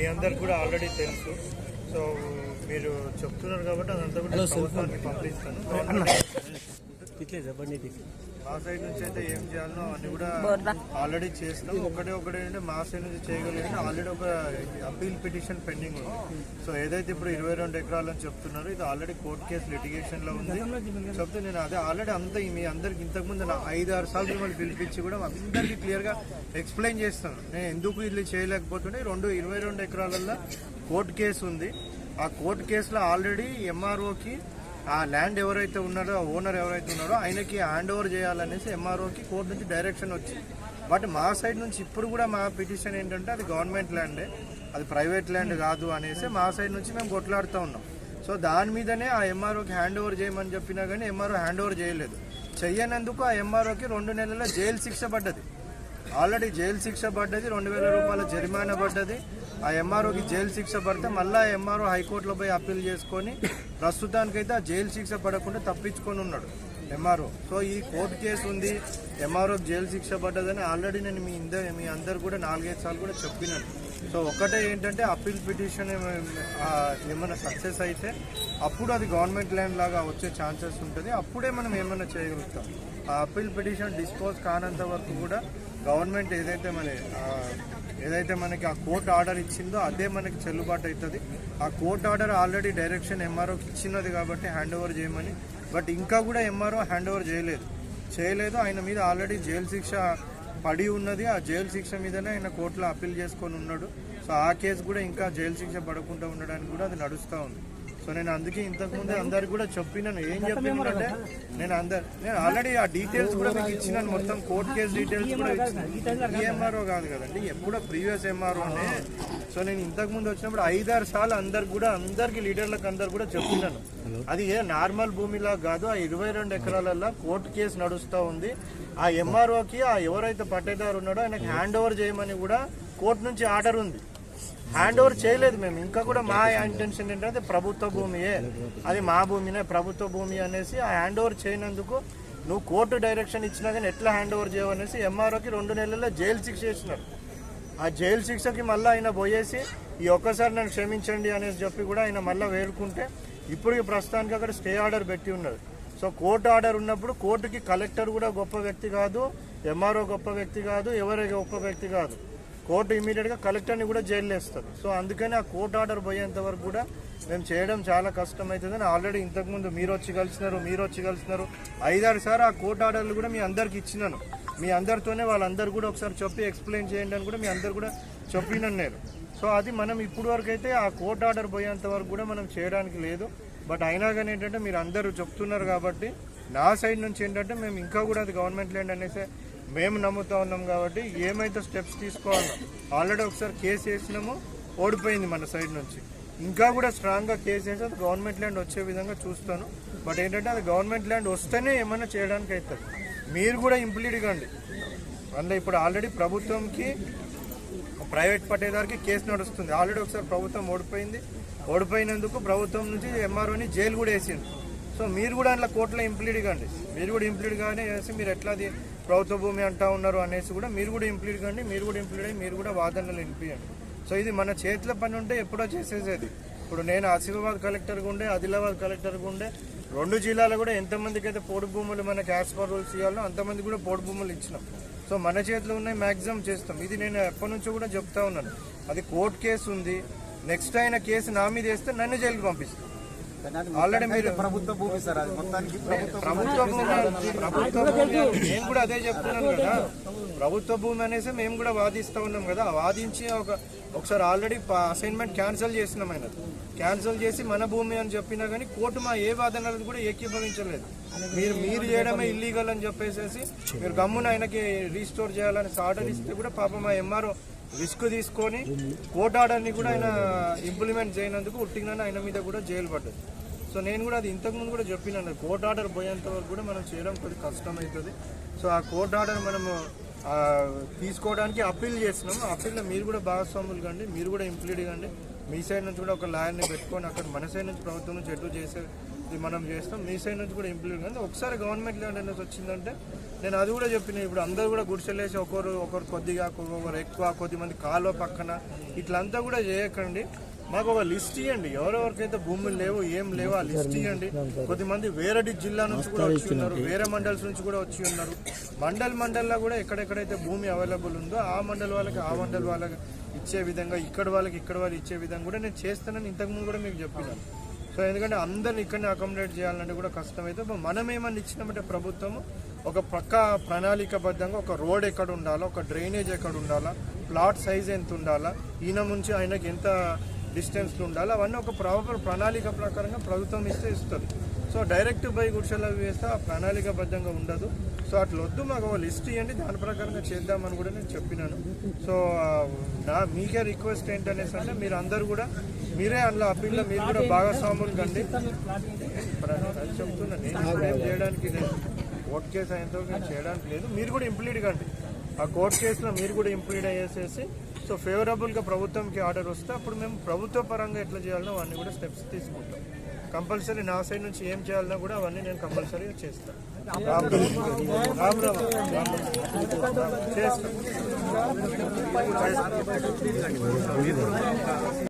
మీ అందరికి కూడా ఆల్రెడీ తెలుసు. సో మీరు చెప్తున్నారు కాబట్టి అదంతా కూడా ప్రభుత్వానికి పంపిస్తాను. మా సైడ్ నుంచి అయితే ఏం చేయాలో అన్ని కూడా ఆల్రెడీ చేస్తాం ఒకటే ఒకటి ఏంటంటే మా సైడ్ నుంచి చేయగలిగిన ఆల్రెడీ ఒక అప్పీల్ పిటిషన్ పెండింగ్ ఉంది. సో ఏదైతే ఇప్పుడు ఇరవై రెండు ఎకరాలు అని చెప్తున్నారో ఇది ఆల్రెడీ కోర్టు కేసు లిటిగేషన్లో ఉంది. చెప్తే నేను అదే ఆల్రెడీ అంతా మీ అందరికి ఇంతకుముందు నా ఐదు ఆరు సార్లు మిమ్మల్ని పిలిపించి కూడా అందరికీ క్లియర్గా ఎక్స్ప్లెయిన్ చేస్తాను. నేను ఎందుకు ఇది చేయలేకపోతుంటే రెండు ఇరవై రెండు ఎకరాలలో కోర్టు కేసు ఉంది. ఆ కోర్టు కేసులో ఆల్రెడీ ఎంఆర్ఓకి ఆ ల్యాండ్ ఎవరైతే ఉన్నారో ఆ ఓనర్ ఎవరైతే ఉన్నారో ఆయనకి హ్యాండ్ ఓవర్ చేయాలనేసి ఎంఆర్ఓకి కోర్టు నుంచి డైరెక్షన్ వచ్చింది బట్ మా సైడ్ నుంచి ఇప్పుడు కూడా మా పిటిషన్ ఏంటంటే అది గవర్నమెంట్ ల్యాండే అది ప్రైవేట్ ల్యాండ్ కాదు అనేసి మా సైడ్ నుంచి మేము కొట్లాడుతూ ఉన్నాం. సో దాని మీదనే ఆ ఎంఆర్ఓకి హ్యాండ్ ఓవర్ చేయమని చెప్పినా కానీ ఎంఆర్ఓ హ్యాండ్ ఓవర్ చేయలేదు. చెయ్యనందుకు ఆ ఎంఆర్ఓకి రెండు నెలల జైలు శిక్ష పడ్డది. ఆల్రెడీ జైలు శిక్ష పడ్డది రెండు వేల రూపాయల జరిమానా పడ్డది. ఆ ఎంఆర్ఓకి జైలు శిక్ష పడితే మళ్ళీ ఎంఆర్ఓ హైకోర్టులో పోయి అప్పీల్ చేసుకొని ప్రస్తుతానికైతే ఆ జైలు శిక్ష పడకుండా తప్పించుకొని ఉన్నాడు ఎంఆర్ఓ సో ఈ కోర్టు కేసు ఉంది ఎంఆర్ఓకి జైలు శిక్ష పడ్డదని ఆల్రెడీ నేను మీ ఇంద మీ అందరు కూడా నాలుగైదు సార్లు కూడా చెప్పినాను. సో ఒకటే ఏంటంటే అప్పీల్ పిటిషన్ ఏమైనా సక్సెస్ అయితే అప్పుడు అది గవర్నమెంట్ ల్యాండ్ లాగా వచ్చే ఛాన్సెస్ ఉంటుంది. అప్పుడే మనం ఏమైనా చేయగలుగుతాం. ఆ అప్పీల్ పిటిషన్ డిస్పోజ్ కానంత వరకు కూడా గవర్నమెంట్ ఏదైతే మన ఏదైతే మనకి ఆ కోర్ట్ ఆర్డర్ ఇచ్చిందో అదే మనకి చెల్లుబాటు అవుతుంది. ఆ కోర్ట్ ఆర్డర్ ఆల్రెడీ డైరెక్షన్ ఎంఆర్ఓకి ఇచ్చినది కాబట్టి హ్యాండ్ ఓవర్ చేయమని. బట్ ఇంకా కూడా ఎంఆర్ఓ హ్యాండ్ ఓవర్ చేయలేదు. చేయలేదు ఆయన మీద ఆల్రెడీ జైలు శిక్ష పడి ఉన్నది. ఆ జైలు శిక్ష మీదనే ఆయన కోర్టులో అప్పీల్ చేసుకొని ఉన్నాడు. సో ఆ కేసు కూడా ఇంకా జైలు శిక్ష పడకుండా ఉండడానికి కూడా అది నడుస్తూ ఉంది. సో నేను అందుకే ఇంతకు ముందే అందరికి కూడా చెప్పినాను. ఏం చెప్పినానంటే నేను అందరు నేను ఆల్రెడీ ఆ డీటెయిల్స్ కూడా మీకు ఇచ్చినాను. మొత్తం కోర్ట్ కేసు డీటెయిల్స్ కూడా ఇచ్చినాను. ఈ ఎంఆర్ఓ కాదు కదండి. ఎప్పుడో ప్రీవియస్ ఎంఆర్ఓనే సో నేను ఇంతకు ముందు వచ్చినప్పుడు ఐదారు సార్లు అందరికి కూడా అందరికి లీడర్లకు అందరు కూడా చెప్పినాను. అది ఏ నార్మల్ భూమిలా కాదు. ఆ ఇరవై రెండు ఎకరాలలో కోర్టు కేసు నడుస్తూ ఉంది. ఆ ఎంఆర్ఓకి ఆ ఎవరైతే పట్టేదారు ఉన్నాడో ఆయనకి హ్యాండ్ ఓవర్ చేయమని కూడా కోర్టు నుంచి ఆర్డర్ ఉంది. హ్యాండ్ ఓవర్ చేయలేదు మేము. ఇంకా కూడా మా ఇంటెన్షన్ ఏంటంటే ప్రభుత్వ భూమియే. అది మా భూమినే ప్రభుత్వ భూమి అనేసి ఆ హ్యాండ్ ఓవర్ చేయనందుకు నువ్వు కోర్టు డైరెక్షన్ ఇచ్చినా కానీ ఎట్లా హ్యాండ్ ఓవర్ చేయవనేసి ఎంఆర్ఓకి రెండు నెలల్లో జైలు శిక్ష చేసినారు. ఆ జైలు శిక్షకి మళ్ళీ ఆయన పోయేసి ఈ ఒక్కసారి నన్ను క్షమించండి అనేసి చెప్పి కూడా ఆయన మళ్ళీ వేడుకుంటే ఇప్పుడు ప్రస్తుతానికి అక్కడ స్టే ఆర్డర్ పెట్టి ఉన్నది. సో కోర్టు ఆర్డర్ ఉన్నప్పుడు కోర్టుకి కలెక్టర్ కూడా గొప్ప వ్యక్తి కాదు ఎంఆర్ఓ గొప్ప వ్యక్తి కాదు ఎవరే గొప్ప వ్యక్తి కాదు. కోర్టు ఇమీడియట్గా కలెక్టర్ని కూడా జైలు వేస్తుంది. సో అందుకని ఆ కోర్టు ఆర్డర్ పోయేంత వరకు కూడా మేము చేయడం చాలా కష్టమవుతుందని ఆల్రెడీ ఇంతకుముందు మీరు వచ్చి కలిసినారు మీరు వచ్చి కలిసినారు. ఐదారు సార్లు ఆ కోర్టు ఆర్డర్లు కూడా మీ అందరికి ఇచ్చినాను. మీ అందరితోనే వాళ్ళందరూ కూడా ఒకసారి చెప్పి ఎక్స్ప్లెయిన్ చేయండి అని కూడా మీ అందరు కూడా చెప్పినాను నేను. సో అది మనం ఇప్పుడు వరకు అయితే ఆ కోర్టు ఆర్డర్ పోయేంత వరకు కూడా మనం చేయడానికి లేదు. బట్ అయినా కానీ ఏంటంటే మీరు అందరూ చెప్తున్నారు కాబట్టి నా సైడ్ నుంచి ఏంటంటే మేము ఇంకా కూడా అది గవర్నమెంట్ ల్యాండ్ అనేసి మేము నమ్ముతా ఉన్నాం కాబట్టి ఏమైతే స్టెప్స్ తీసుకోవాలో. ఆల్రెడీ ఒకసారి కేసు వేసినాము ఓడిపోయింది మన సైడ్ నుంచి. ఇంకా కూడా స్ట్రాంగ్గా కేసు వేసి అది గవర్నమెంట్ ల్యాండ్ వచ్చే విధంగా చూస్తాను. బట్ ఏంటంటే అది గవర్నమెంట్ ల్యాండ్ వస్తేనే ఏమైనా చేయడానికి అవుతుంది. మీరు కూడా ఇంప్లీడ్ కండి అందులో ఇప్పుడు ఆల్రెడీ ప్రభుత్వంకి ప్రైవేట్ పట్టేదారికి కేసు నడుస్తుంది. ఆల్రెడీ ఒకసారి ప్రభుత్వం ఓడిపోయింది. ఓడిపోయినందుకు ప్రభుత్వం నుంచి ఎంఆర్ఓని జైలు కూడా వేసింది సో మీరు కూడా అందులో కోర్టులో ఇంప్లీడ్ కండి మీరు కూడా ఇంప్లీడ్ కానీ వేసి మీరు ఎట్లా ప్రభుత్వ భూమి అంటా ఉన్నారు అనేసి కూడా మీరు కూడా ఇంప్లీడ్ కండి మీరు కూడా ఇంప్లీడ్ అయ్యి మీరు కూడా వాదనలు వినిపించండి సో ఇది మన చేతిలో పని ఉంటే ఎప్పుడో చేసేసేది ఇప్పుడు నేను ఆసిఫాబాద్ కలెక్టర్గా ఉండే ఆదిలాబాద్ కలెక్టర్గా ఉండే రెండు జిల్లాలో కూడా ఎంతమందికి అయితే పోడు భూములు మనకి యాజ్ పర్ రూల్స్ ఇవ్వాలో అంతమంది కూడా పోడు భూములు ఇచ్చినాం. సో మన చేతిలో ఉన్నాయి మ్యాక్సిమం చేస్తాం. ఇది నేను ఎప్పటి నుంచో కూడా చెప్తా ఉన్నాను. అది కోర్టు కేసు ఉంది. నెక్స్ట్ అయిన కేసు నా మీద వేస్తే నన్ను జైలుకి పంపిస్తాను ఆల్రెడీ మీరు ప్రభుత్వ భూమి సార్ అది మొత్తానికి ప్రభుత్వ ప్రభుత్వ భూమి ప్రభుత్వ భూమి నేను కూడా అదే చెప్తున్నాను కదా. ప్రభుత్వ భూమి అనేసి మేము కూడా వాదిస్తా ఉన్నాం కదా. వాదించి ఒక ఒకసారి ఆల్రెడీ అసైన్మెంట్ క్యాన్సిల్ చేసినాం ఆయన. క్యాన్సిల్ చేసి మన భూమి అని చెప్పినా కానీ కోర్టు మా ఏ వాదనలను కూడా ఏకీభవించలేదు. మీరు మీరు చేయడమే ఇల్లీగల్ అని చెప్పేసి మీరు గమ్మున ఆయనకి రీస్టోర్ చేయాలని ఆర్డర్ ఇస్తే కూడా పాపం మా ఎంఆర్ఓ రిస్క్ తీసుకొని కోర్టు ఆర్డర్ని కూడా ఆయన ఇంప్లిమెంట్ చేయనందుకు ఉట్టిగానే ఆయన మీద కూడా జైలు పడ్డది. సో నేను కూడా అది ఇంతకుముందు కూడా చెప్పినాను. కోర్ట్ ఆర్డర్ పోయేంత వరకు కూడా మనం చేయడం కొద్దిగా కష్టం అవుతుంది సో ఆ కోర్ట్ ఆర్డర్ మనము తీసుకోవడానికి అప్పీల్ చేస్తున్నాము అప్పీల్లో మీరు కూడా భాగస్వాములు కండి మీరు కూడా ఇంప్లీడ్ కండి. మీ సైడ్ నుంచి కూడా ఒక లాయర్ని పెట్టుకొని అక్కడ మన సైడ్ నుంచి ప్రభుత్వం నుంచి ఎటు చేసే ఇది మనం చేస్తాం. మీ సైడ్ నుంచి కూడా ఇంప్లీడ్ కానీ ఒకసారి గవర్నమెంట్ ల్యాండ్ అనేది వచ్చిందంటే నేను అది కూడా చెప్పిన. ఇప్పుడు అందరూ కూడా గుడిసెలేసి ఒకరు ఒకరు కొద్దిగా ఒకరు ఎక్కువ కొద్దిమంది కాలువ పక్కన ఇట్లంతా కూడా చేయకండి. మాకు ఒక లిస్ట్ ఇవ్వండి ఎవరెవరికైతే భూములు లేవు ఏం లేవు ఆ లిస్ట్ ఇవ్వండి కొద్దిమంది వేరే జిల్లా నుంచి కూడా వచ్చి ఉన్నారు వేరే మండల్స్ నుంచి కూడా వచ్చి ఉన్నారు. మండల్ మండల్లో కూడా ఎక్కడెక్కడైతే భూమి అవైలబుల్ ఉందో ఆ మండల్ వాళ్ళకి ఆ మండల్ వాళ్ళకి ఇచ్చే విధంగా ఇక్కడ వాళ్ళకి ఇక్కడ వాళ్ళు ఇచ్చే విధంగా కూడా నేను చేస్తానని ఇంతకుముందు కూడా మీకు చెప్పినాను సో ఎందుకంటే అందరిని ఇక్కడనే అకామిడేట్ చేయాలంటే కూడా కష్టమైతే మనం ఏమన్నా ఇచ్చినామంటే ప్రభుత్వం ఒక ప్రక్క ప్రణాళికబద్ధంగా ఒక రోడ్ ఎక్కడ ఉండాలా ఒక డ్రైనేజ్ ఎక్కడ ఉండాలా ప్లాట్ సైజ్ ఎంత ఉండాలా ఈయన నుంచి ఆయనకి ఎంత డిస్టెన్స్లు ఉండాలి. అవన్నీ ఒక ప్రాపర్ ప్రణాళిక ప్రకారంగా ప్రభుత్వం ఇస్తే ఇస్తుంది. సో డైరెక్ట్ బై గుడిసెలా వేస్తే ఆ ప్రణాళికబద్ధంగా ఉండదు. సో అట్లా వద్దు మాకు ఒక లిస్ట్ ఇవ్వండి దాని ప్రకారంగా చేద్దామని కూడా నేను చెప్పినాను. సో నా మీకే రిక్వెస్ట్ ఏంటనేసి అంటే మీరు అందరూ కూడా మీరే అందులో అప్పీల్లో మీరు కూడా భాగస్వాములు కండి. చెప్తున్నా. నేను ఏం చేయడానికి లేదు కోర్టు కేసు అయినంతవరకు నేను చేయడానికి లేదు. మీరు కూడా ఇంప్లీడ్ కండి. ఆ కోర్టు కేసులో మీరు కూడా ఇంప్లీడ్ అయ్యేసేసి సో ఫేవరబుల్గా ప్రభుత్వంకి ఆర్డర్ వస్తే అప్పుడు మేము ప్రభుత్వ పరంగా ఎట్లా చేయాలనో అవన్నీ కూడా స్టెప్స్ తీసుకుంటాం. కంపల్సరీ నా సైడ్ నుంచి ఏం చేయాలన్నా కూడా అవన్నీ నేను కంపల్సరీగా చేస్తాను. చేస్తాను. చేస్తాను.